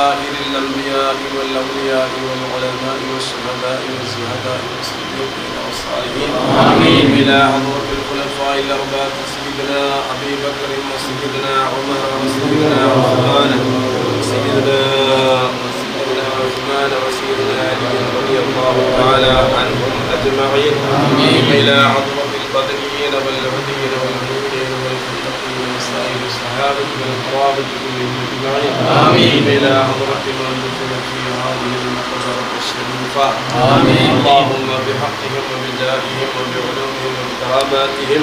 سائر الأنبياء والأولياء والعلماء والشهداء والزهداء والصديقين والصالحين. آمين. إلى حضرة الخلفاء الأربعة سيدنا أبي بكر وسيدنا عمر وسيدنا عثمان. وسيدنا وسيدنا عثمان وسيدنا علي رضي الله تعالى عنهم أجمعين. آمين. إلى حضرة الصحابة والقرابة كلهم أجمعين آمين. إلى حضرة من دخل في هذه المقبرة الشريفة. آمين. اللهم بحقهم وبجاههم وبعلومهم وبكراماتهم.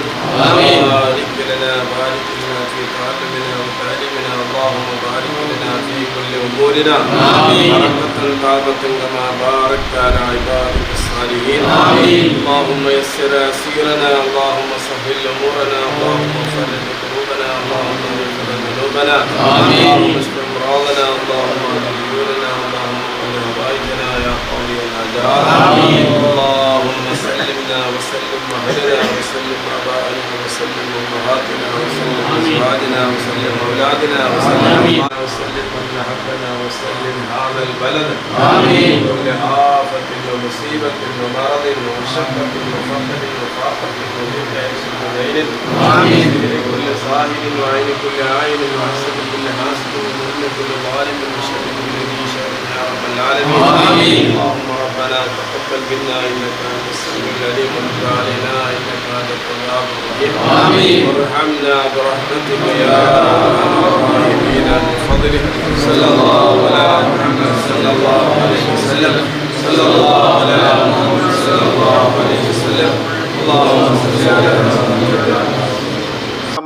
آمين. بارك لنا بارك لنا في تعلمنا وتعليمنا اللهم بارك لنا في كل أمورنا. آمين. بركة طابة كما باركت على عبادك الصالحين. آمين. اللهم يسر أسيرنا. اللهم سهل أمورنا. اللهم اللهم يا وسلم أهلنا وسلم آبائنا وسلم أمهاتنا وسلم أزواجنا وسلم أولادنا وسلم وسلم من أحبنا وسلم هذا البلد. آمين. كل آفة ومصيبة ومرض وشقة وفقر وفاقة عيش ودين آمين. لكل صاحب وعين كل عين وحسد كل حاسد وظلم كل ظالم وشر كل ذي شر يا رب العالمين. آمين. اللهم ربنا تقبل منا إنك أنت السميع العليم وتب علينا إنك أنت التواب الرحيم آمين وارحمنا برحمتك يا أرحم الراحمين بفضلك صلى الله على محمد صلى الله عليه وسلم صلى الله على محمد صلى الله عليه وسلم اللهم صل على محمد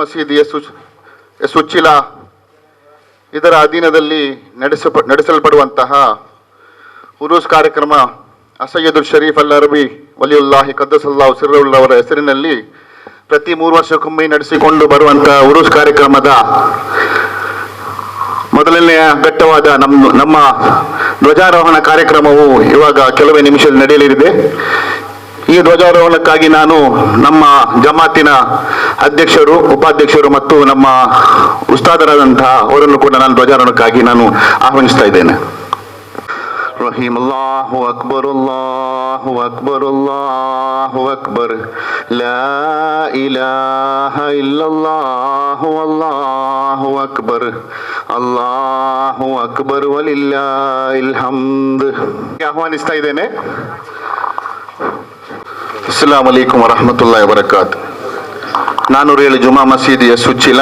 ಮಸೀದಿಯ ಸುಚ್ ಸುಚ್ಚಿಲ ಇದರ ಅಧೀನದಲ್ಲಿ ನಡೆಸ ನಡೆಸಲ್ಪಡುವಂತಹ ಉರೂಸ್ ಕಾರ್ಯಕ್ರಮ ಅಸಯ್ಯದುಲ್ ಶರೀಫ್ ಅಲ್ ಅರಬಿ ವಲಿಯುಲ್ಲಾಹಿ ಕದ್ದಸಲ್ಲಾಹು ಉಸಿರುಳ್ಳವರ ಹೆಸರಿನಲ್ಲಿ ಪ್ರತಿ ಮೂರು ವರ್ಷಕ್ಕೊಮ್ಮೆ ನಡೆಸಿಕೊಂಡು ಬರುವಂತಹ ಉರುಸ್ ಕಾರ್ಯಕ್ರಮದ ಮೊದಲನೆಯ ಘಟ್ಟವಾದ ನಮ್ಮ ನಮ್ಮ ಧ್ವಜಾರೋಹಣ ಕಾರ್ಯಕ್ರಮವು ಇವಾಗ ಕೆಲವೇ ನಿಮಿಷದಲ್ಲಿ ನಡೆಯಲಿದೆ. ಈ ಧ್ವಜಾರೋಹಣಕ್ಕಾಗಿ ನಾನು ನಮ್ಮ ಜಮಾತಿನ ಅಧ್ಯಕ್ಷರು, ಉಪಾಧ್ಯಕ್ಷರು ಮತ್ತು ನಮ್ಮ ಉಸ್ತಾದರಾದಂತಹ ಅವರನ್ನು ಕೂಡ ನಾನು ಧ್ವಜಾರೋಹಣಕ್ಕಾಗಿ ನಾನು ಆಹ್ವಾನಿಸ್ತಾ ಇದ್ದೇನೆ. റഹീം. അല്ലാഹു അക്ബർ അല്ലാഹു അക്ബർ അല്ലാഹു അക്ബർ. ലാ ഇലാഹ ഇല്ലല്ലാഹു അല്ലാഹു അക്ബർ. അല്ലാഹു അക്ബർ വലില്ലാഹിൽ ഹംദ്. ആഹ്വാനിസ്ത ഇതേനെ ಅಸ್ಸಲಾಮ್ ಅಲೈಕುಮ್ ವರಹಮತುಲ್ಲಾಹಿ ವಬರಕಾತ್ ನಾನು ಹೇಳಿ ಜುಮಾ ಮಸೀದಿಯ ಸುಚ್ಚಿಲ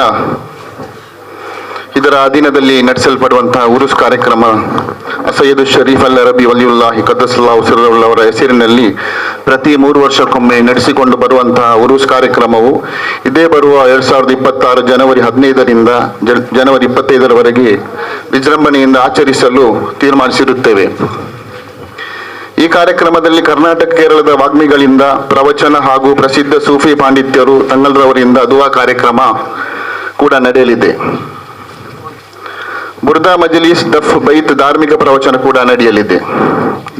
ಇದರ ಅಧೀನದಲ್ಲಿ ನಡೆಸಲ್ಪಡುವಂತಹ ಉರುಸ್ ಕಾರ್ಯಕ್ರಮ ಸೈಯದ್ ಶರೀಫ್ ಅಲ್ ರಬಿ ವಲಿಯುಲ್ಲಾ ಕದ್ದಸಲಾ ಅವರ ಹೆಸರಿನಲ್ಲಿ ಪ್ರತಿ ಮೂರು ವರ್ಷಕ್ಕೊಮ್ಮೆ ನಡೆಸಿಕೊಂಡು ಬರುವಂತಹ ಉರುಸ್ ಕಾರ್ಯಕ್ರಮವು ಇದೇ ಬರುವ ಎರಡ್ ಸಾವಿರದ ಇಪ್ಪತ್ತಾರು ಜನವರಿ ಹದಿನೈದರಿಂದ ಜನವರಿ ಇಪ್ಪತ್ತೈದರವರೆಗೆ ವಿಜೃಂಭಣೆಯಿಂದ ಆಚರಿಸಲು ತೀರ್ಮಾನಿಸಿರುತ್ತೇವೆ. ಈ ಕಾರ್ಯಕ್ರಮದಲ್ಲಿ ಕರ್ನಾಟಕ, ಕೇರಳದ ವಾಗ್ಮಿಗಳಿಂದ ಪ್ರವಚನ ಹಾಗೂ ಪ್ರಸಿದ್ಧ ಸೂಫಿ ಪಾಂಡಿತ್ಯರು ತಂಗಲ್ರವರಿಂದ ದುವಾ ಕಾರ್ಯಕ್ರಮ ಕೂಡ ನಡೆಯಲಿದೆ. ಬುರ್ದಾ ಮಜಲೀಸ್ ದಫ್ ಬೈತ್ ಧಾರ್ಮಿಕ ಪ್ರವಚನ ಕೂಡ ನಡೆಯಲಿದೆ.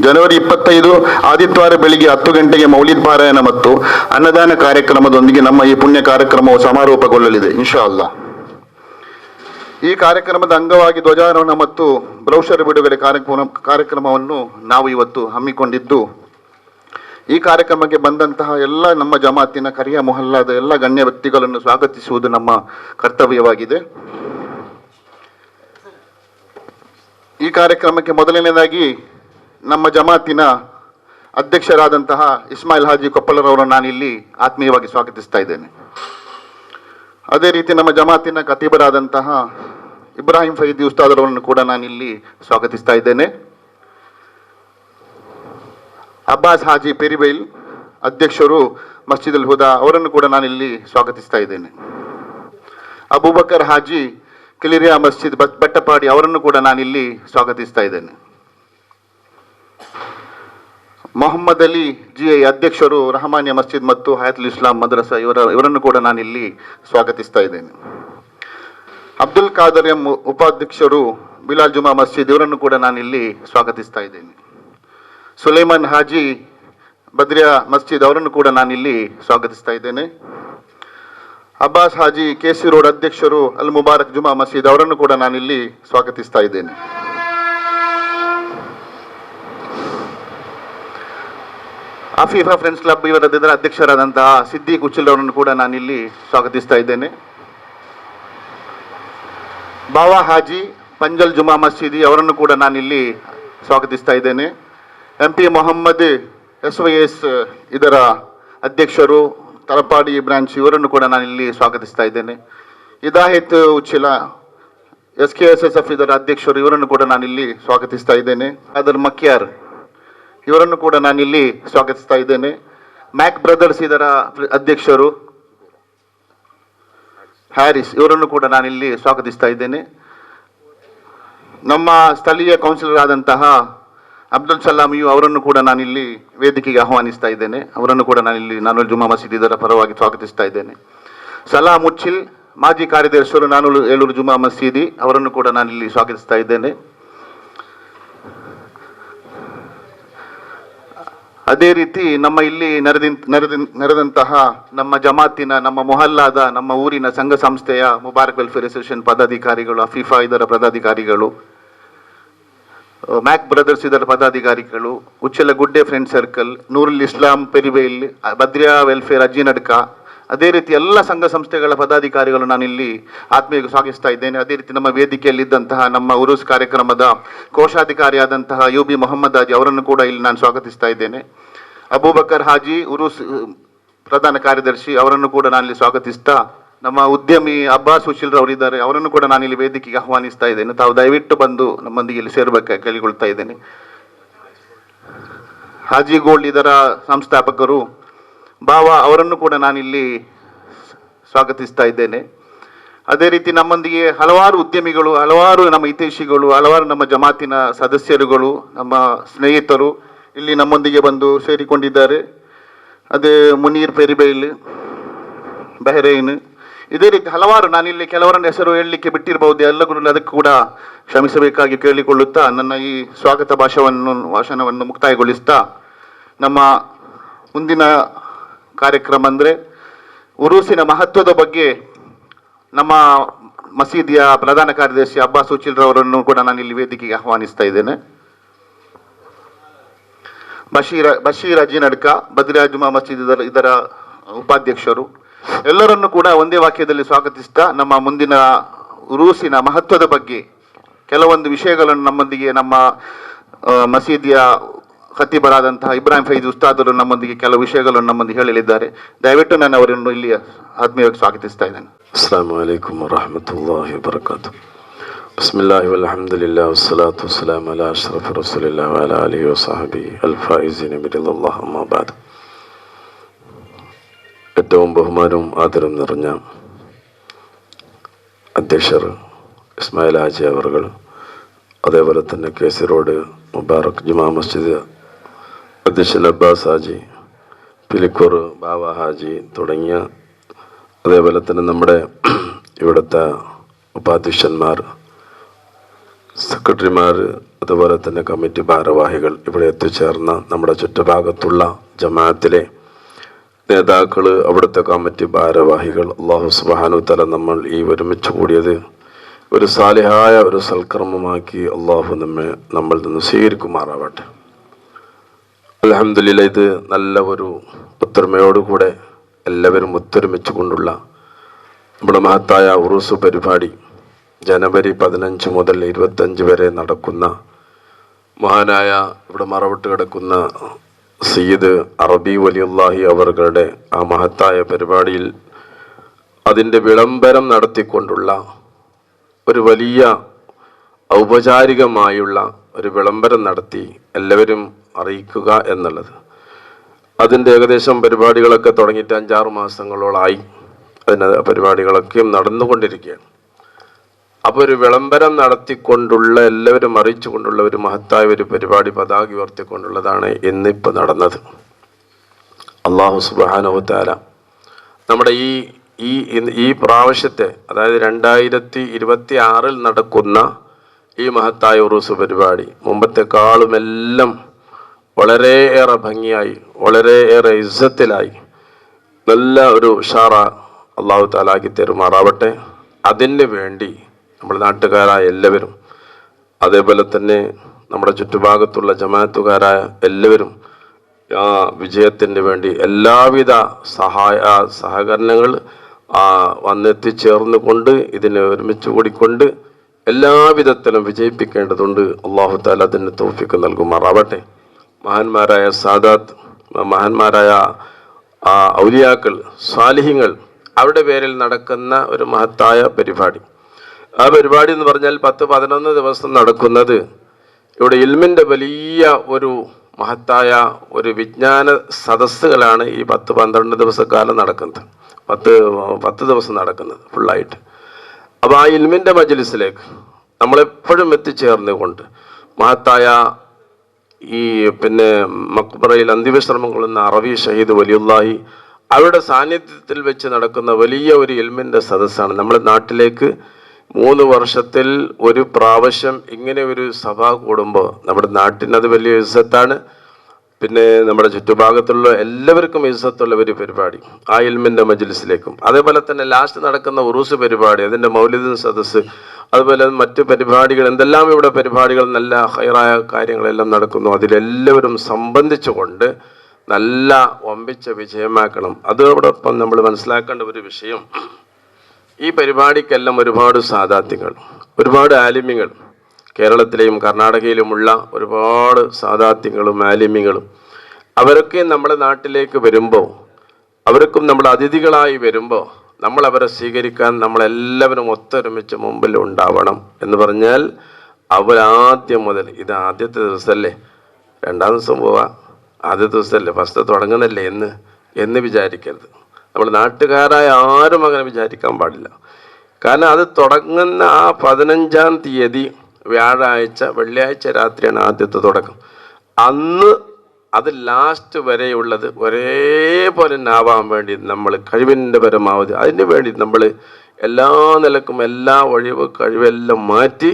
ಜನವರಿ ಇಪ್ಪತ್ತೈದು ಆದಿತ್ಯವಾರ ಬೆಳಿಗ್ಗೆ ಹತ್ತು ಗಂಟೆಗೆ ಮೌಲಿದ್ ಪಾರಾಯಣ ಮತ್ತು ಅನ್ನದಾನ ಕಾರ್ಯಕ್ರಮದೊಂದಿಗೆ ನಮ್ಮ ಈ ಪುಣ್ಯ ಕಾರ್ಯಕ್ರಮವು ಸಮಾರೋಪಗೊಳ್ಳಲಿದೆ ಇನ್ಶಾ ಅಲ್ಲಾ ಈ ಕಾರ್ಯಕ್ರಮದ ಅಂಗವಾಗಿ ಧ್ವಜಾರೋಹಣ ಮತ್ತು ಬ್ರೌಷರ್ ಬಿಡುಗಡೆ ಕಾರ್ಯಕ್ರಮ, ಕಾರ್ಯಕ್ರಮವನ್ನು ನಾವು ಇವತ್ತು ಹಮ್ಮಿಕೊಂಡಿದ್ದು, ಈ ಕಾರ್ಯಕ್ರಮಕ್ಕೆ ಬಂದಂತಹ ಎಲ್ಲ ನಮ್ಮ ಜಮಾತಿನ ಕರಿಯ ಮೊಹಲ್ಲಾದ ಎಲ್ಲ ಗಣ್ಯ ವ್ಯಕ್ತಿಗಳನ್ನು ಸ್ವಾಗತಿಸುವುದು ನಮ್ಮ ಕರ್ತವ್ಯವಾಗಿದೆ. ಈ ಕಾರ್ಯಕ್ರಮಕ್ಕೆ ಮೊದಲನೇದಾಗಿ ನಮ್ಮ ಜಮಾತಿನ ಅಧ್ಯಕ್ಷರಾದಂತಹ ಇಸ್ಮಾಯಿಲ್ ಹಾಜಿ ಕೊಪ್ಪಳರವರನ್ನು ನಾನಿಲ್ಲಿ ಆತ್ಮೀಯವಾಗಿ ಸ್ವಾಗತಿಸ್ತಾ ಇದ್ದೇನೆ. ಅದೇ ರೀತಿ ನಮ್ಮ ಜಮಾತಿನ ಕತೀಬರಾದಂತಹ ಇಬ್ರಾಹಿಂ ಫೈದಿ ಉಸ್ತಾದರವರನ್ನು ಕೂಡ ನಾನಿಲ್ಲಿ ಸ್ವಾಗತಿಸ್ತಾ ಇದ್ದೇನೆ. ಅಬ್ಬಾಸ್ ಹಾಜಿ ಪೆರಿಬೈಲ್ ಅಧ್ಯಕ್ಷರು ಮಸ್ಜಿದ್ ಅಲ್ ಹುದಾ ಅವರನ್ನು ಕೂಡ ನಾನಿಲ್ಲಿ ಸ್ವಾಗತಿಸ್ತಾ ಇದ್ದೇನೆ. ಅಬೂಬಕರ್ ಹಾಜಿ ಕಿಲಿರಿಯಾ ಮಸ್ಜಿದ್ ಬಟ್ಟಪಾಡಿ ಅವರನ್ನು ಕೂಡ ನಾನಿಲ್ಲಿ ಸ್ವಾಗತಿಸ್ತಾ ಇದ್ದೇನೆ. ಮೊಹಮ್ಮದ್ ಅಲಿ ಜಿ ಐ ಅಧ್ಯಕ್ಷರು ರಹಮಾನಿಯ ಮಸ್ಜಿದ್ ಮತ್ತು ಹಯಾತುಲ್ ಇಸ್ಲಾಂ ಮದ್ರಸ ಇವರ ಇವರನ್ನು ಕೂಡ ನಾನು ಇಲ್ಲಿ ಸ್ವಾಗತಿಸ್ತಾ ಇದ್ದೇನೆ. ಅಬ್ದುಲ್ ಖಾದರ್ ಎಂ ಉಪಾಧ್ಯಕ್ಷರು ಬಿಲಾಲ್ ಜುಮಾ ಮಸ್ಜಿದ್ ಇವರನ್ನು ಕೂಡ ನಾನು ಇಲ್ಲಿ ಸ್ವಾಗತಿಸ್ತಾ ಇದ್ದೇನೆ. ಸುಲೈಮಾನ್ ಹಾಜಿ ಬದ್ರಿಯಾ ಮಸ್ಜಿದ್ ಅವರನ್ನು ಕೂಡ ನಾನು ಇಲ್ಲಿ ಸ್ವಾಗತಿಸ್ತಾ ಇದ್ದೇನೆ. Abbas Haji K C road ಅಧ್ಯಕ್ಷರು ಅಲ್ ಮುಬಾರಕ್ ಜುಮಾ ಮಸೀದ್ ಅವರನ್ನು ಕೂಡ ನಾನಿಲ್ಲಿ ಸ್ವಾಗತಿಸ್ತಾ ಇದ್ದೇನೆ. ಆಫೀಫಾ ಫ್ರೆಂಡ್ಸ್ ಕ್ಲಬ್ ಇವರ ಇದರ ಅಧ್ಯಕ್ಷರಾದಂತಹ ಸಿದ್ದಿಕ್ ಉಚ್ಚಿಲ್ ಅವರನ್ನು ಕೂಡ ನಾನಿಲ್ಲಿ ಸ್ವಾಗತಿಸ್ತಾ ಇದ್ದೇನೆ. ಬಾವಾ ಹಾಜಿ, ಪಂಜಲ್ ಜುಮಾ ಮಸೀದಿ ಅವರನ್ನು ಕೂಡ ನಾನಿಲ್ಲಿ ಸ್ವಾಗತಿಸ್ತಾ ಇದ್ದೇನೆ. M P Mohammed S Y S ಇದರ ಅಧ್ಯಕ್ಷರು ತಲಪಾಡಿ ಬ್ರಾಂಚ್ ಇವರನ್ನು ಕೂಡ ನಾನಿಲ್ಲಿ ಸ್ವಾಗತಿಸ್ತಾ ಇದ್ದೇನೆ. ಇದಾಹಿತ್ Uchila S K S S F ಇದರ ಅಧ್ಯಕ್ಷರು ಇವರನ್ನು ಕೂಡ ನಾನಿಲ್ಲಿ ಸ್ವಾಗತಿಸ್ತಾ ಇದ್ದೇನೆ. ಅದರ ಮಕ್ಯಾರ್ ಇವರನ್ನು ಕೂಡ ನಾನಿಲ್ಲಿ ಸ್ವಾಗತಿಸ್ತಾ ಇದ್ದೇನೆ. ಮ್ಯಾಕ್ ಬ್ರದರ್ಸ್ ಇದರ ಅಧ್ಯಕ್ಷರು ಹ್ಯಾರಿಸ್ ಇವರನ್ನು ಕೂಡ ನಾನಿಲ್ಲಿ ಸ್ವಾಗತಿಸ್ತಾ ಇದ್ದೇನೆ. ನಮ್ಮ ಸ್ಥಳೀಯ ಕೌನ್ಸಿಲರ್ ಆದಂತಹ ಅಬ್ದುಲ್ ಸಲಾಮಿಯು ಅವರನ್ನು ಕೂಡ ನಾನಿಲ್ಲಿ ವೇದಿಕೆಗೆ ಆಹ್ವಾನಿಸ್ತಾ ಇದ್ದೇನೆ. ಅವರನ್ನು ಕೂಡ ನಾನಿಲ್ಲಿ ನಾನು ಜುಮಾ ಮಸೀದಿ ಇದರ ಪರವಾಗಿ ಸ್ವಾಗತಿಸ್ತಾ ಇದ್ದೇನೆ. ಸಲಾ ಮುಚ್ಚಿಲ್ ಮಾಜಿ ಕಾರ್ಯದರ್ಶಿಯರು ನಾನು ಏಳೂರು ಜುಮಾ ಮಸೀದಿ ಅವರನ್ನು ಕೂಡ ನಾನಿಲ್ಲಿ ಸ್ವಾಗತಿಸ್ತಾ ಇದ್ದೇನೆ. ಅದೇ ರೀತಿ ನಮ್ಮ ಇಲ್ಲಿ ನೆರೆದಿ ನೆರೆದಿ ನೆರೆದಂತಹ ನಮ್ಮ ಜಮಾತಿನ, ನಮ್ಮ ಮೊಹಲ್ಲಾದ, ನಮ್ಮ ಊರಿನ ಸಂಘ ಸಂಸ್ಥೆಯ ಮುಬಾರಕ್ ವೆಲ್ಫೇರ್ ಅಸೋಸಿಯೇಷನ್ ಪದಾಧಿಕಾರಿಗಳು, ಅಫೀಫಾ ಇದರ ಪದಾಧಿಕಾರಿಗಳು ಮ್ಯಾಕ್ ಬ್ರದರ್ಸ್ ಇದರ ಪದಾಧಿಕಾರಿಗಳು, ಉಚ್ಚಲ ಗುಡ್ಡೆ ಫ್ರೆಂಡ್ ಸರ್ಕಲ್ ನೂರುಲ್ ಇಸ್ಲಾಂ ಪೆರಿಬೇಲ್ ಭದ್ರ್ಯಾ ವೆಲ್ಫೇರ್ ಅಜ್ಜಿನಡ್ಕ ಅದೇ ರೀತಿ ಎಲ್ಲ ಸಂಘ ಸಂಸ್ಥೆಗಳ ಪದಾಧಿಕಾರಿಗಳು ನಾನಿಲ್ಲಿ ಆತ್ಮೀಯ ಸ್ವಾಗತಿಸ್ತಾ ಇದ್ದೇನೆ. ಅದೇ ರೀತಿ ನಮ್ಮ ವೇದಿಕೆಯಲ್ಲಿದ್ದಂತಹ ನಮ್ಮ ಉರುಸ್ ಕಾರ್ಯಕ್ರಮದ ಕೋಶಾಧಿಕಾರಿಯಾದಂತಹ ಯು ಬಿ ಮೊಹಮ್ಮದ್ ಹಾಜಿ ಅವರನ್ನು ಕೂಡ ಇಲ್ಲಿ ನಾನು ಸ್ವಾಗತಿಸ್ತಾ ಇದ್ದೇನೆ. ಅಬೂಬಕರ್ ಹಾಜಿ, ಉರುಸ್ ಪ್ರಧಾನ ಕಾರ್ಯದರ್ಶಿ ಅವರನ್ನು ಕೂಡ ನಾನು ಇಲ್ಲಿ ಸ್ವಾಗತಿಸ್ತಾ ನಮ್ಮ ಉದ್ಯಮಿ ಅಬ್ಬಾ ಸುಶೀಲ್ ರವರಿದ್ದಾರೆ. ಅವರನ್ನು ಕೂಡ ನಾನು ಇಲ್ಲಿ ವೇದಿಕೆಗೆ ಆಹ್ವಾನಿಸ್ತಾ ಇದ್ದೇನೆ. ತಾವು ದಯವಿಟ್ಟು ಬಂದು ನಮ್ಮೊಂದಿಗೆ ಇಲ್ಲಿ ಸೇರ್ಬೇಕು ಕೇಳಿಕೊಳ್ತಾ ಇದ್ದೇನೆ. ಹಾಜಿ ಗೋಲ್ಡ್ ಇದರ ಸಂಸ್ಥಾಪಕರು ಬಾವ ಅವರನ್ನು ಕೂಡ ನಾನಿಲ್ಲಿ ಸ್ವಾಗತಿಸ್ತಾ ಇದ್ದೇನೆ. ಅದೇ ರೀತಿ ನಮ್ಮೊಂದಿಗೆ ಹಲವಾರು ಉದ್ಯಮಿಗಳು, ಹಲವಾರು ನಮ್ಮ ಹಿತೈಷಿಗಳು, ಹಲವಾರು ನಮ್ಮ ಜಮಾತಿನ ಸದಸ್ಯರುಗಳು, ನಮ್ಮ ಸ್ನೇಹಿತರು ಇಲ್ಲಿ ನಮ್ಮೊಂದಿಗೆ ಬಂದು ಸೇರಿಕೊಂಡಿದ್ದಾರೆ. ಅದೇ ಮುನೀರ್ ಪೆರಿಬೈಲ್, ಬಹರೈನ್ ಇದೇ ರೀತಿ ಹಲವಾರು ನಾನಿಲ್ಲಿ ಕೆಲವರನ್ನ ಹೆಸರು ಹೇಳಲಿಕ್ಕೆ ಬಿಟ್ಟಿರಬಹುದು ಎಲ್ಲಗೂ ಅದಕ್ಕೆ ಕೂಡ ಕ್ಷಮಿಸಬೇಕಾಗಿ ಕೇಳಿಕೊಳ್ಳುತ್ತಾ ನನ್ನ ಈ ಸ್ವಾಗತ ಭಾಷಣವನ್ನು ಭಾಷಣವನ್ನು ಮುಕ್ತಾಯಗೊಳಿಸ್ತಾ ನಮ್ಮ ಮುಂದಿನ ಕಾರ್ಯಕ್ರಮ ಅಂದರೆ ಉರುಸಿನ ಮಹತ್ವದ ಬಗ್ಗೆ ನಮ್ಮ ಮಸೀದಿಯ ಪ್ರಧಾನ ಕಾರ್ಯದರ್ಶಿ ಅಬ್ಬಾ ಸುಚಿಲ್ ರವರನ್ನು ಕೂಡ ನಾನು ಇಲ್ಲಿ ವೇದಿಕೆಗೆ ಆಹ್ವಾನಿಸ್ತಾ ಇದ್ದೇನೆ. ಬಶೀರ, ಬಶೀರ್ ಅಜ್ಜಿ ನಡ್ಕ ಬದ್ರಿಯಾ ಜುಮಾ ಮಸೀದ್ ಇದರ ಉಪಾಧ್ಯಕ್ಷರು. ಎಲ್ಲರನ್ನು ಕೂಡ ಒಂದೇ ವಾಕ್ಯದಲ್ಲಿ ಸ್ವಾಗತಿಸ್ತಾ ನಮ್ಮ ಮುಂದಿನ ರೂಸಿನ ಮಹತ್ವದ ಬಗ್ಗೆ ಕೆಲವೊಂದು ವಿಷಯಗಳನ್ನು ನಮ್ಮೊಂದಿಗೆ ನಮ್ಮ ಮಸೀದಿಯ ಖತೀಬರಾದಂತಹ ಇಬ್ರಾಹಿಂ ಫೈಜ್ ಉಸ್ತಾದರು ನಮ್ಮೊಂದಿಗೆ ಕೆಲವು ವಿಷಯಗಳನ್ನು ನಮ್ಮೊಂದಿಗೆ ಹೇಳಲಿದ್ದಾರೆ. ದಯವಿಟ್ಟು ನಾನು ಅವರನ್ನು ಇಲ್ಲಿ ಆತ್ಮೀಯವಾಗಿ ಸ್ವಾಗತಿಸ್ತಾ ಇದ್ದೇನೆ. ಅಸ್ಲಾಂ ವಲೈಕುಮ್ ವರಹಮತುಲ್ಲಾಹಿ ವಬರಕಾತು ಬಸ್ಮಿಲ್ಲಾಹಿ ಅಲ್ಹಮ್ದುಲಿಲ್ಲಾ ವಸ್ಸಲಾತು ವಸ್ಸಲಾಮ್ ಅಲಾ ಅಶ್ರಫ್ ರಸೂಲಿಲ್ಲಾ ಅಲಾ ಅಲಿಯು ಸಾಹಬಿ ಅಲ್ಫಾ ಇಜಿನ್ ಬಿಡಿಲ್ಲಾಹ ಅಮ್ಮಾಬಾದ್ ഏറ്റവും ബഹുമാനവും ആദരം നിറഞ്ഞ അധ്യക്ഷർ ഇസ്മായിൽ ആജി അവർകൾ അതേപോലെ തന്നെ K C road Mubarak Juma Masjid അധ്യക്ഷൻ അബ്ബാസ് ഹാജി പിലിക്കൂർ ബാബ ഹാജി തുടങ്ങിയ അതേപോലെ തന്നെ നമ്മുടെ ഇവിടുത്തെ ഉപാധ്യക്ഷന്മാർ സെക്രട്ടറിമാർ അതുപോലെ തന്നെ കമ്മിറ്റി ഭാരവാഹികൾ ഇവിടെ എത്തിച്ചേർന്ന നമ്മുടെ ചുറ്റുഭാഗത്തുള്ള ജമാഅത്തിലെ നേതാക്കൾ അവിടുത്തെ കമ്മിറ്റി ഭാരവാഹികൾ അള്ളാഹു സുബാനു തല നമ്മൾ ഈ ഒരുമിച്ച് കൂടിയത് ഒരു സാലിഹായ ഒരു സൽക്കർമ്മമാക്കി അള്ളാഹു നമ്മെ നമ്മൾ നിന്ന് സ്വീകരിക്കുമാറാവട്ടെ. അലഹമില്ല ഇത് നല്ല ഒരു ഒത്തൊരുമയോടുകൂടെ എല്ലാവരും ഒത്തൊരുമിച്ച് കൊണ്ടുള്ള നമ്മുടെ മഹത്തായ ഉറൂസ് പരിപാടി ജനുവരി പതിനഞ്ച് മുതൽ ഇരുപത്തഞ്ച് വരെ നടക്കുന്ന മഹാനായ ഇവിടെ മറവിട്ട് കിടക്കുന്ന സയ്യിദ് അറബി വലിയുല്ലാഹി അവറുകളുടെ ആ മഹത്തായ പരിപാടിയിൽ അതിന്റെ വിളംബരം നടത്തിക്കൊണ്ടുള്ള ഒരു വലിയ ഔപചാരികമായുള്ള ഒരു വിളംബരം നടത്തി എല്ലാവരും അറിയിക്കുക എന്നുള്ളത്. അതിന്റെ ഏകദേശം പരിപാടികളൊക്കെ തുടങ്ങിയിട്ട് അഞ്ചാറ് മാസങ്ങളോളായി അതിന് പരിപാടികളൊക്കെയും നടന്നുകൊണ്ടിരിക്കുകയാണ്. അപ്പോൾ ഒരു വിളംബരം നടത്തിക്കൊണ്ടുള്ള എല്ലാവരും അറിയിച്ചുകൊണ്ടുള്ള ഒരു മഹത്തായ ഒരു പരിപാടി പതാക ഉയർത്തിക്കൊണ്ടുള്ളതാണ് ഇന്നിപ്പോൾ നടന്നത്. അള്ളാഹു സുബാനോത്താര നമ്മുടെ ഈ ഈ ഈ പ്രാവശ്യത്തെ അതായത് രണ്ടായിരത്തി ഇരുപത്തി ആറിൽ നടക്കുന്ന ഈ മഹത്തായ ഉറൂസ് പരിപാടി മുമ്പത്തെക്കാളും എല്ലാം വളരെയേറെ ഭംഗിയായി വളരെയേറെ ഇസ്സത്തിലായി നല്ല ഒരു ഉഷാറ അള്ളാഹു താലാക്കി തെരുമാറാവട്ടെ. അതിന് വേണ്ടി നമ്മുടെ നാട്ടുകാരായ എല്ലാവരും അതേപോലെ തന്നെ നമ്മുടെ ചുറ്റുഭാഗത്തുള്ള ജമാഅത്തുകാരായ എല്ലാവരും ആ വിജയത്തിന് വേണ്ടി എല്ലാവിധ സഹായ സഹകരണങ്ങൾ വന്നെത്തിച്ചേർന്നു വന്നെത്തിച്ചേർന്ന് കൊണ്ട് ഇതിനെ ഒരുമിച്ച് കൂടിക്കൊണ്ട് എല്ലാവിധത്തിലും വിജയിപ്പിക്കേണ്ടതുണ്ട്. അള്ളാഹു താല അതിന് തോഫിക്ക് നൽകുമാറാവട്ടെ. മഹാന്മാരായ സാദാത്ത് മഹാന്മാരായ ഔലിയാക്കൾ സ്വാലിഹ്യങ്ങൾ അവരുടെ പേരിൽ നടക്കുന്ന ഒരു മഹത്തായ പരിപാടി. ആ പരിപാടി എന്ന് പറഞ്ഞാൽ പത്ത് പതിനൊന്ന് ദിവസം നടക്കുന്നത് ഇവിടെ ഇൽമിന്റെ വലിയ ഒരു മഹത്തായ ഒരു വിജ്ഞാന സദസ്സുകളാണ് ഈ പത്ത് പന്ത്രണ്ട് ദിവസക്കാലം നടക്കുന്നത്. പത്ത് പത്ത് ദിവസം നടക്കുന്നത് ഫുള്ളായിട്ട് അപ്പോൾ ആ ഇൽമിന്റെ മജലിസിലേക്ക് നമ്മളെപ്പോഴും എത്തിച്ചേർന്നുകൊണ്ട് മഹത്തായ ഈ പിന്നെ മക്ബറയിൽ അന്തിവിശ്രമം കൊള്ളുന്ന അറബി ഷഹീദ് വലിയുള്ളാഹി അവരുടെ സാന്നിധ്യത്തിൽ വെച്ച് നടക്കുന്ന വലിയ ഒരു ഇൽമിന്റെ സദസ്സാണ്. നമ്മുടെ നാട്ടിലേക്ക് മൂന്ന് വർഷത്തിൽ ഒരു പ്രാവശ്യം ഇങ്ങനെ ഒരു സഭ കൂടുമ്പോൾ നമ്മുടെ നാട്ടിനത് വലിയ ഇസ്സത്താണ്. പിന്നെ നമ്മുടെ ചുറ്റുഭാഗത്തുള്ള എല്ലാവർക്കും ഇസ്സത്തുള്ള ഒരു പരിപാടി ആ ഇൽമിന്റെ മജ്ലിസിലേക്കും. അതേപോലെ തന്നെ ലാസ്റ്റ് നടക്കുന്ന ഉറൂസ് പരിപാടി അതിന്റെ മൗലിക സദസ്സ് അതുപോലെ മറ്റു പരിപാടികൾ എന്തെല്ലാം ഇവിടെ പരിപാടികൾ നല്ല ഹൈറായ കാര്യങ്ങളെല്ലാം നടക്കുന്നു. അതിലെല്ലാവരും സംബന്ധിച്ചുകൊണ്ട് നല്ല ഒമ്പിച്ച വിജയമാക്കണം. അതോടൊപ്പം നമ്മൾ മനസ്സിലാക്കേണ്ട ഒരു വിഷയം ഈ പരിപാടിക്കെല്ലാം ഒരുപാട് സാധാത്യങ്ങൾ ഒരുപാട് ആലിമ്യങ്ങൾ. കേരളത്തിലെയും കർണാടകയിലുമുള്ള ഒരുപാട് സാധാത്യങ്ങളും ആലിമ്യങ്ങളും. അവരൊക്കെ നമ്മുടെ നാട്ടിലേക്ക് വരുമ്പോൾ അവർക്കും നമ്മൾ അതിഥികളായി വരുമ്പോൾ നമ്മൾ അവരെ സ്വീകരിക്കാൻ നമ്മളെല്ലാവരും ഒത്തൊരുമിച്ച് മുമ്പിൽ ഉണ്ടാവണം എന്ന് പറഞ്ഞാൽ അവരാദ്യം മുതൽ ഇത് ആദ്യത്തെ ദിവസമല്ലേ? രണ്ടാം ദിവസം പോവാ. ആദ്യത്തെ ദിവസമല്ലേ? ഫസ്റ്റ് തുടങ്ങുന്നല്ലേ എന്ന് എന്ന് വിചാരിക്കരുത്. നമ്മൾ നാട്ടുകാരായ ആരും അങ്ങനെ വിചാരിക്കാൻ പാടില്ല. കാരണം അത് തുടങ്ങുന്ന ആ പതിനഞ്ചാം തീയതി വ്യാഴാഴ്ച വെള്ളിയാഴ്ച രാത്രിയാണ് ആദ്യത്തെ തുടക്കം. അന്ന് അത് ലാസ്റ്റ് വരെയുള്ളത് ഒരേപോലെ ആവാൻ വേണ്ടി നമ്മൾ കഴിവിന്റെ പരമാവധി അതിന് വേണ്ടി നമ്മൾ എല്ലാ നിലക്കും എല്ലാ ഒഴിവ് കഴിവെല്ലാം മാറ്റി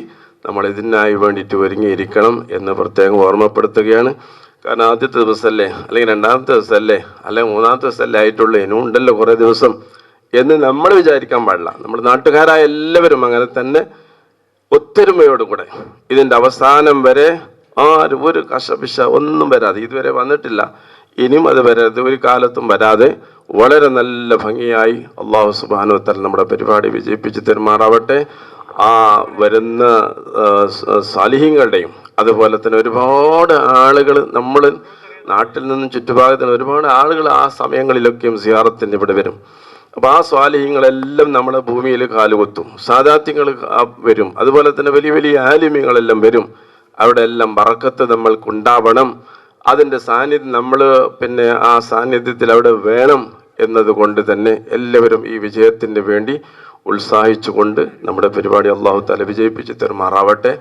നമ്മൾ ഇതിനായി വേണ്ടിയിട്ട് ഒരുങ്ങിയിരിക്കണം എന്ന് പ്രത്യേകം ഓർമ്മപ്പെടുത്തുകയാണ്. കാരണം ആദ്യത്തെ ദിവസമല്ലേ അല്ലെങ്കിൽ രണ്ടാമത്തെ ദിവസമല്ലേ അല്ലെങ്കിൽ മൂന്നാമത്തെ ദിവസമല്ലേ ആയിട്ടുള്ളൂ? ഇനിയും ഉണ്ടല്ലോ കുറേ ദിവസം. എന്ന് നമ്മൾ വിചാരിക്കാൻ പാടില്ല. നമ്മൾ നാട്ടുകാരായ എല്ലാവരും അങ്ങനെ തന്നെ ഒത്തൊരുമയോടുകൂടെ ഇതിന്റെ അവസാനം വരെ ആരും ഒരു കശപിശ ഒന്നും വരാതെ ഇതുവരെ വന്നിട്ടില്ല. ഇനിയും അത് വരാതെ ഒരു കാലത്തും വരാതെ വളരെ നല്ല ഭംഗിയായി അള്ളാഹു സുബാനോത്തൽ നമ്മുടെ പരിപാടി വിജയിപ്പിച്ച് തെരുമാറാവട്ടെ. ആ വരുന്ന സാലിഹ്യങ്ങളുടെയും അതുപോലെ തന്നെ ഒരുപാട് ആളുകൾ നമ്മൾ നാട്ടിൽ നിന്നും ചുറ്റുഭാഗത്തിന് ഒരുപാട് ആളുകൾ ആ സമയങ്ങളിലൊക്കെയും സിയാറത്തിന് ഇവിടെ വരും. അപ്പോൾ ആ സ്വാലിഹ്യങ്ങളെല്ലാം നമ്മുടെ ഭൂമിയിൽ കാലുകൊത്തും. സാധാത്യങ്ങൾ വരും. അതുപോലെ തന്നെ വലിയ വലിയ ആലിമ്യങ്ങളെല്ലാം വരും. അവിടെ എല്ലാം വറക്കത്ത് നമ്മൾക്കുണ്ടാവണം. അതിന്റെ സാന്നിധ്യം നമ്മൾ പിന്നെ ആ സാന്നിധ്യത്തിൽ അവിടെ വേണം എന്നതുകൊണ്ട് തന്നെ എല്ലാവരും ഈ വിജയത്തിന് വേണ്ടി ഉത്സാഹിച്ചുകൊണ്ട് നമ്മുടെ പരിപാടി അള്ളാഹു താല വിജയിപ്പിച്ച് തെരുമാറാവട്ടെ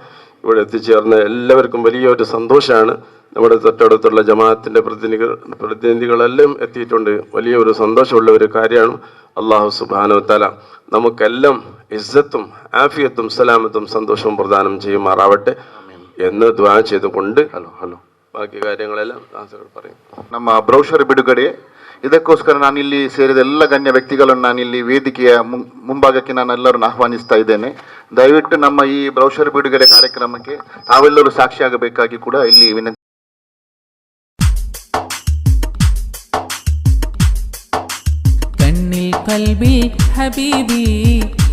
ഇവിടെ എത്തിച്ചേർന്ന എല്ലാവർക്കും വലിയൊരു സന്തോഷമാണ് നമ്മുടെ തൊട്ടടുത്തുള്ള ജമാഅത്തിൻ്റെ പ്രതിനിധികൾ പ്രതിനിധികളെല്ലാം എത്തിയിട്ടുണ്ട് വലിയൊരു സന്തോഷമുള്ള ഒരു കാര്യമാണ് അള്ളാഹു സുബാനു തല നമുക്കെല്ലാം ഇസ്സത്തും ആഫിയത്തും സലാമത്തും സന്തോഷവും പ്രദാനം ചെയ്യുമാറാവട്ടെ എന്ന് ദ്വാ ചെയ്തുകൊണ്ട് ഹലോ ഹലോ ബാക്കി കാര്യങ്ങളെല്ലാം ആസകൾ പറയും ನಮ್ಮ ಬ್ರೌಷರ್ ಬಿಡುಗಡೆ ಇದಕ್ಕೋಸ್ಕರ ನಾನಿಲ್ಲಿ ಸೇರಿದ ಎಲ್ಲ ಗಣ್ಯ ವ್ಯಕ್ತಿಗಳನ್ನು ನಾನಿಲ್ಲಿ ವೇದಿಕೆಯ ಮುಂ- ಮುಂಭಾಗಕ್ಕೆ ನಾನು ಎಲ್ಲರನ್ನು ಆಹ್ವಾನಿಸ್ತಾ ಇದ್ದೇನೆ ದಯವಿಟ್ಟು ನಮ್ಮ ಈ ಬ್ರೌಷರ್ ಬಿಡುಗಡೆ ಕಾರ್ಯಕ್ರಮಕ್ಕೆ ತಾವೆಲ್ಲರೂ ಸಾಕ್ಷಿಯಾಗಬೇಕಾಗಿ ಕೂಡ ಇಲ್ಲಿ ವಿನಂತಿ കണ്ണിൽ കൽബിൽ ഹബീബി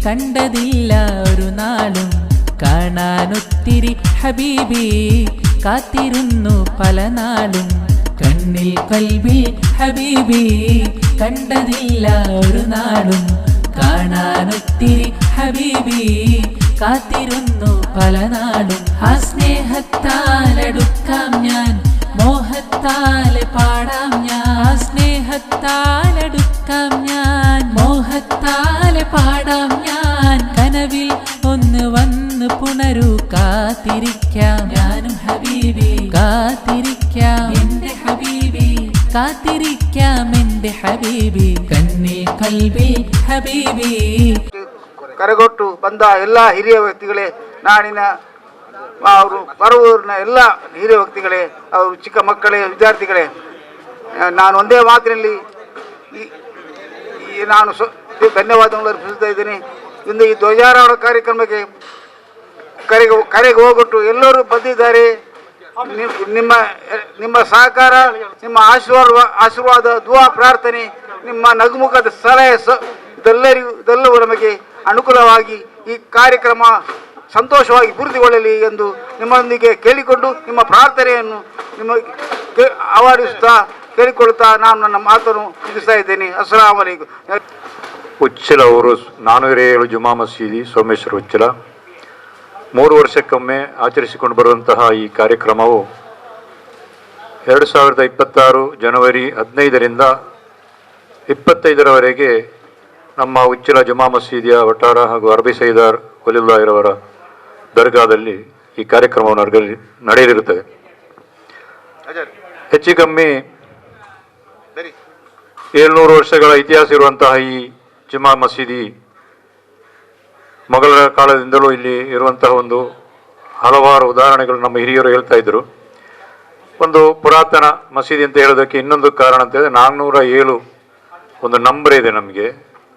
കണ്ടതില്ല ഒരു നാളും കാണാനൊത്തിരി ഹബീബി കാത്തിരുന്നു പല നാളും കണ്ണിൽ കൽവി ഹബീബി കണ്ടതില്ല ഒരു നാടും കാണാനൊത്തിരി ഹബീബി കാത്തിരുന്നു പല നാടും ആ സ്നേഹത്താലടുക്കാം ഞാൻ മോഹത്താലെ പാടാം ഞാൻ. സ്നേഹത്താലടുക്കാം ഞാൻ മോഹത്താലെ പാടാം ഞാൻ. കനവിൽ ഒന്ന് കാത്തിരിക്കാം. ഞാനും ഹബീബി എന്റെ ഹബീബി കാത്തിരിക്കാം എന്റെ ഹബീബി കണ്ണിൽ കൽബിൽ ഹബീബി ಕರೆಗೊಟ್ಟು ಬಂದ ಎಲ್ಲ ಹಿರಿಯ ವ್ಯಕ್ತಿಗಳೇ ನಾಡಿನ ಅವರು ಬರುವೂರಿನ ಎಲ್ಲ ಹಿರಿಯ ವ್ಯಕ್ತಿಗಳೇ ಅವರು ಚಿಕ್ಕ ಮಕ್ಕಳೇ ವಿದ್ಯಾರ್ಥಿಗಳೇ ಆ, ನಾನು ಒಂದೇ ಮಾತಿನಲ್ಲಿ ಈ ಈ ನಾನು ಸ್ವ ಧನ್ಯವಾದಗಳು ಅರ್ಪಿಸ್ತಾ ಇದ್ದೀನಿ ಇಂದು ಈ ಧ್ವಜಾರೋಹಣ ಕಾರ್ಯಕ್ರಮಕ್ಕೆ ಕರೆಗೆ ಕರೆಗೆ ಹೋಗೊಟ್ಟು ಎಲ್ಲರೂ ಬಂದಿದ್ದಾರೆ ನಿಮ್- ನಿಮ್ಮ ನಿಮ್ಮ ಸಹಕಾರ, ನಿಮ್ಮ ಆಶೀರ್ವಾದ ಆಶೀರ್ವಾದ, ದುವಾ, ಪ್ರಾರ್ಥನೆ, ನಿಮ್ಮ ನಗುಮುಖದ ಸಲಹೆ ಸ ಇದೆಲ್ಲರಿಗೂ ನಮಗೆ ಅನುಕೂಲವಾಗಿ ಈ ಕಾರ್ಯಕ್ರಮ ಸಂತೋಷವಾಗಿ ಪೂರ್ತಿಗೊಳ್ಳಲಿ ಎಂದು ನಿಮ್ಮೊಂದಿಗೆ ಕೇಳಿಕೊಂಡು ನಿಮ್ಮ ಪ್ರಾರ್ಥನೆಯನ್ನು ನಿಮ್ಮ ಆವರಿಸುತ್ತಾ ಕೇಳಿಕೊಳ್ಳುತ್ತಾ ನಾನು ನನ್ನ ಮಾತನ್ನು ಮುಗಿಸ್ತಾ ಇದ್ದೇನೆ. ಅಸಲಾಮಲೈಕು ಉಚ್ಚಲ ಅವರು ನಾನು ಏಳು ಜುಮಾ ಮಸೀದಿ ಸೋಮೇಶ್ವರ ಉಚ್ಚಿಲ ಮೂರು ವರ್ಷಕ್ಕೊಮ್ಮೆ ಆಚರಿಸಿಕೊಂಡು ಬರುವಂತಹ ಈ ಕಾರ್ಯಕ್ರಮವು ಎರಡು ಸಾವಿರದ ಇಪ್ಪತ್ತಾರು ಜನವರಿ ಹದಿನೈದರಿಂದ ಇಪ್ಪತ್ತೈದರವರೆಗೆ ನಮ್ಮ ಉಚ್ಚಲ ಜುಮಾ ಮಸೀದಿಯ ವಟಾರ ಹಾಗೂ ಅರಬಿ ಸೈದಾರ್ ಒಲಿಲ್ಲಾಹಿರವರ ದರ್ಗಾದಲ್ಲಿ ಈ ಕಾರ್ಯಕ್ರಮವನ್ನು ನಡೆಯಲಿ ನಡೆಯಲಿರುತ್ತದೆ. ಹೆಚ್ಚು ಕಮ್ಮಿ ಏಳ್ನೂರು ವರ್ಷಗಳ ಇತಿಹಾಸ ಇರುವಂತಹ ಈ ಜುಮಾ ಮಸೀದಿ ಮೊಘಲರ ಕಾಲದಿಂದಲೂ ಇಲ್ಲಿ ಇರುವಂತಹ ಒಂದು ಹಲವಾರು ಉದಾಹರಣೆಗಳು ನಮ್ಮ ಹಿರಿಯರು ಹೇಳ್ತಾ ಇದ್ರು. ಒಂದು ಪುರಾತನ ಮಸೀದಿ ಅಂತ ಹೇಳೋದಕ್ಕೆ ಇನ್ನೊಂದು ಕಾರಣ ಅಂತ ಹೇಳಿದ್ರೆ ನಾನ್ನೂರ ಏಳು ಒಂದು ನಂಬರ್ ಇದೆ ನಮಗೆ.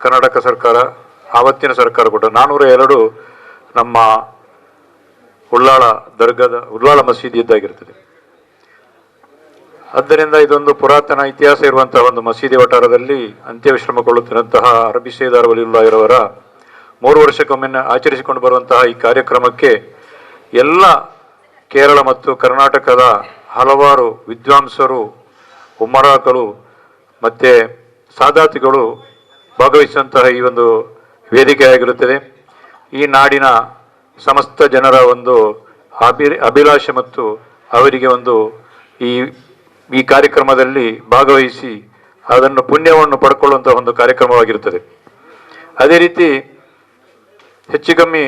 ಕರ್ನಾಟಕ ಸರ್ಕಾರ, ಆವತ್ತಿನ ಸರ್ಕಾರ ಕೊಟ್ಟ ನಾನ್ನೂರ ಎರಡು ನಮ್ಮ ಉಳ್ಳಾಳ ದರ್ಗಾದ ಉಳ್ಳಾಳ ಮಸೀದಿ ಇದ್ದಾಗಿರ್ತದೆ. ಆದ್ದರಿಂದ ಇದೊಂದು ಪುರಾತನ ಇತಿಹಾಸ ಇರುವಂತಹ ಒಂದು ಮಸೀದಿ ವಟಾರದಲ್ಲಿ ಅಂತ್ಯವಿಶ್ರಮಗೊಳ್ಳುತ್ತಿರುವಂತಹ ಅರಬಿ ಸೇದಾರ್ ವಲಿಯುಲ್ಲಾಹಿರವರ ಮೂರು ವರ್ಷಕ್ಕೊಮ್ಮೆ ಆಚರಿಸಿಕೊಂಡು ಬರುವಂತಹ ಈ ಕಾರ್ಯಕ್ರಮಕ್ಕೆ ಎಲ್ಲ ಕೇರಳ ಮತ್ತು ಕರ್ನಾಟಕದ ಹಲವಾರು ವಿದ್ವಾಂಸರು ಉಮ್ಮರಾಕರು ಮತ್ತು ಸಾದಾತಿಗಳು ಭಾಗವಹಿಸುವಂತಹ ಈ ಒಂದು ವೇದಿಕೆಯಾಗಿರುತ್ತದೆ. ಈ ನಾಡಿನ ಸಮಸ್ತ ಜನರ ಒಂದು ಅಭಿ, ಅಭಿಲಾಷೆ ಮತ್ತು ಅವರಿಗೆ ಒಂದು ಈ ಈ ಕಾರ್ಯಕ್ರಮದಲ್ಲಿ ಭಾಗವಹಿಸಿ ಅದನ್ನು ಪುಣ್ಯವನ್ನು ಪಡ್ಕೊಳ್ಳುವಂತಹ ಒಂದು ಕಾರ್ಯಕ್ರಮವಾಗಿರುತ್ತದೆ. ಅದೇ ರೀತಿ ಹೆಚ್ಚು ಕಮ್ಮಿ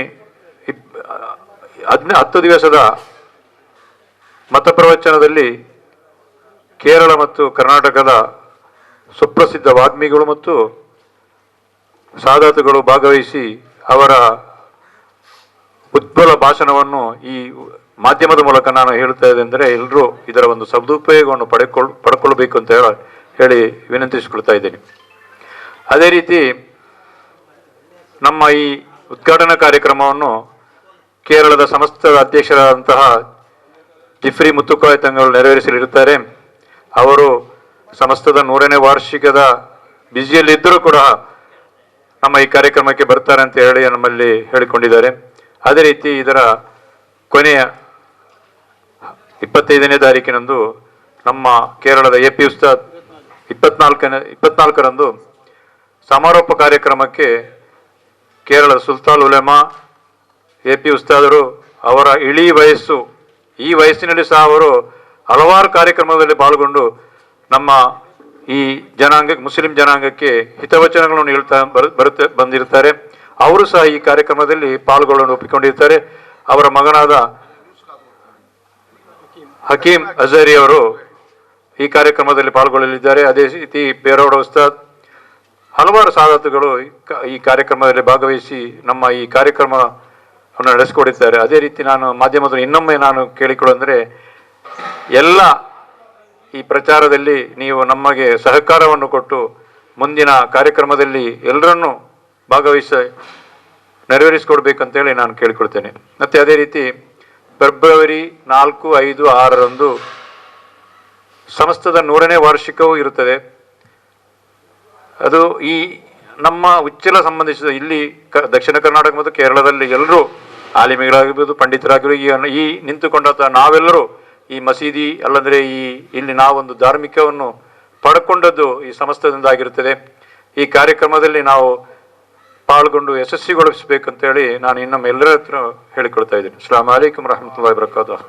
ಹದಿನ, ಹತ್ತು ದಿವಸದ ಮತ ಪ್ರವಚನದಲ್ಲಿ ಕೇರಳ ಮತ್ತು ಕರ್ನಾಟಕದ ಸುಪ್ರಸಿದ್ಧ ವಾಗ್ಮಿಗಳು ಮತ್ತು ಸಾದಾತುಗಳು ಭಾಗವಹಿಸಿ ಅವರ ಉಜ್ವಲ ಭಾಷಣವನ್ನು ಈ ಮಾಧ್ಯಮದ ಮೂಲಕ ನಾನು ಹೇಳ್ತಾ ಇದ್ದರೆ ಎಲ್ಲರೂ ಇದರ ಒಂದು ಸದುಪಯೋಗವನ್ನು ಪಡೆಕೊಳ್, ಪಡ್ಕೊಳ್ಬೇಕು ಅಂತ ಹೇಳಿ ವಿನಂತಿಸಿಕೊಳ್ತಾ ಇದ್ದೀನಿ. ಅದೇ ರೀತಿ ನಮ್ಮ ಈ ಉದ್ಘಾಟನಾ ಕಾರ್ಯಕ್ರಮವನ್ನು ಕೇರಳದ ಸಮಸ್ತ ಅಧ್ಯಕ್ಷರಾದಂತಹ ಜಿಫ್ರಿ ಮುತ್ತುಕಾಯ್ ತಂಗಳು ನೆರವೇರಿಸಲಿರುತ್ತಾರೆ. ಅವರು ಸಮಸ್ತದ ನೂರನೇ ವಾರ್ಷಿಕದ ಬ್ಯುಸಿಯಲ್ಲಿದ್ದರೂ ಕೂಡ ನಮ್ಮ ಈ ಕಾರ್ಯಕ್ರಮಕ್ಕೆ ಬರ್ತಾರೆ ಅಂತ ಹೇಳಿ ನಮ್ಮಲ್ಲಿ ಹೇಳಿಕೊಂಡಿದ್ದಾರೆ. ಅದೇ ರೀತಿ ಇದರ ಕೊನೆಯ ಇಪ್ಪತ್ತೈದನೇ ತಾರೀಕಿನಂದು ನಮ್ಮ ಕೇರಳದ ಎ ಪಿ ಉಸ್ತಾದ್ ಇಪ್ಪತ್ನಾಲ್ಕನೇ, ಇಪ್ಪತ್ನಾಲ್ಕರಂದು ಸಮಾರೋಪ ಕಾರ್ಯಕ್ರಮಕ್ಕೆ ಕೇರಳದ ಸುಲ್ತಾನ್ ಉಲೆಮಾ, ಎ ಪಿ ಉಸ್ತಾದರು, ಅವರ ಇಳಿ ವಯಸ್ಸು, ಈ ವಯಸ್ಸಿನಲ್ಲಿ ಸಹ ಅವರು ಹಲವಾರು ಕಾರ್ಯಕ್ರಮದಲ್ಲಿ ಪಾಲ್ಗೊಂಡು ನಮ್ಮ ಈ ಜನಾಂಗ ಮುಸ್ಲಿಂ ಜನಾಂಗಕ್ಕೆ ಹಿತವಚನಗಳನ್ನು ಹೇಳ್ತಾ ಬರು, ಬರುತ್ತೆ ಬಂದಿರ್ತಾರೆ ಅವರು ಸಹ ಈ ಕಾರ್ಯಕ್ರಮದಲ್ಲಿ ಪಾಲ್ಗೊಳ್ಳಲು ಒಪ್ಪಿಕೊಂಡಿರ್ತಾರೆ ಅವರ ಮಗನಾದ ಹಕೀಂ ಅಜರಿ ಅವರು ಈ ಕಾರ್ಯಕ್ರಮದಲ್ಲಿ ಪಾಲ್ಗೊಳ್ಳಲಿದ್ದಾರೆ. ಅದೇ ರೀತಿ ಪೇರೋಡ ಉಸ್ತಾದ್ ಹಲವಾರು ಸಾಧಕಗಳು ಈ ಕಾರ್ಯಕ್ರಮದಲ್ಲಿ ಭಾಗವಹಿಸಿ ನಮ್ಮ ಈ ಕಾರ್ಯಕ್ರಮವನ್ನು ನಡೆಸಿಕೊಡಿದ್ದಾರೆ. ಅದೇ ರೀತಿ ನಾನು ಮಾಧ್ಯಮದಲ್ಲಿ ಇನ್ನೊಮ್ಮೆ ನಾನು ಕೇಳಿಕೊಳ್ಳುವಂದರೆ ಎಲ್ಲ ಈ ಪ್ರಚಾರದಲ್ಲಿ ನೀವು ನಮಗೆ ಸಹಕಾರವನ್ನು ಕೊಟ್ಟು ಮುಂದಿನ ಕಾರ್ಯಕ್ರಮದಲ್ಲಿ ಎಲ್ಲರನ್ನೂ ಭಾಗವಹಿಸ ನೆರವೇರಿಸಿಕೊಡ್ಬೇಕಂತೇಳಿ ನಾನು ಕೇಳಿಕೊಳ್ತೇನೆ. ಮತ್ತು ಅದೇ ರೀತಿ ಫೆಬ್ರವರಿ ನಾಲ್ಕು ಐದು ಆರರಂದು, ಸಮಸ್ತದ ನೂರನೇ ವಾರ್ಷಿಕವೂ ಇರುತ್ತದೆ. ಅದು ಈ ನಮ್ಮ ಉಚ್ಚಲ ಸಂಬಂಧಿಸಿದ ಇಲ್ಲಿ ಕ, ದಕ್ಷಿಣ ಕರ್ನಾಟಕ ಮತ್ತು ಕೇರಳದಲ್ಲಿ ಎಲ್ಲರೂ ಆಲಿಮಿಗಳಾಗಿರ್ಬೋದು, ಪಂಡಿತರಾಗಿರ್ಬೋದು, ಈ ಈ ನಿಂತುಕೊಂಡಂಥ ನಾವೆಲ್ಲರೂ ಈ ಮಸೀದಿ ಅಲ್ಲಂದ್ರೆ ಈ ಇಲ್ಲಿ ನಾವೊಂದು ಧಾರ್ಮಿಕವನ್ನು ಪಡ್ಕೊಂಡದ್ದು ಈ ಸಮಸ್ತದಿಂದ ಆಗಿರುತ್ತದೆ ಈ ಕಾರ್ಯಕ್ರಮದಲ್ಲಿ ನಾವು ಪಾಲ್ಗೊಂಡು ಯಶಸ್ವಿಗೊಳಿಸಬೇಕಂತೇಳಿ ನಾನು ಇನ್ನೊಮ್ಮೆ ಎಲ್ಲರ ಹತ್ರ ಹೇಳಿಕೊಳ್ತಾ ಇದ್ದೀನಿ. ಅಸ್ಲಾಂ ರಹಮತ್ ರಹಮತುಲ್ಲಾಹಿ ವಬರಕಾತು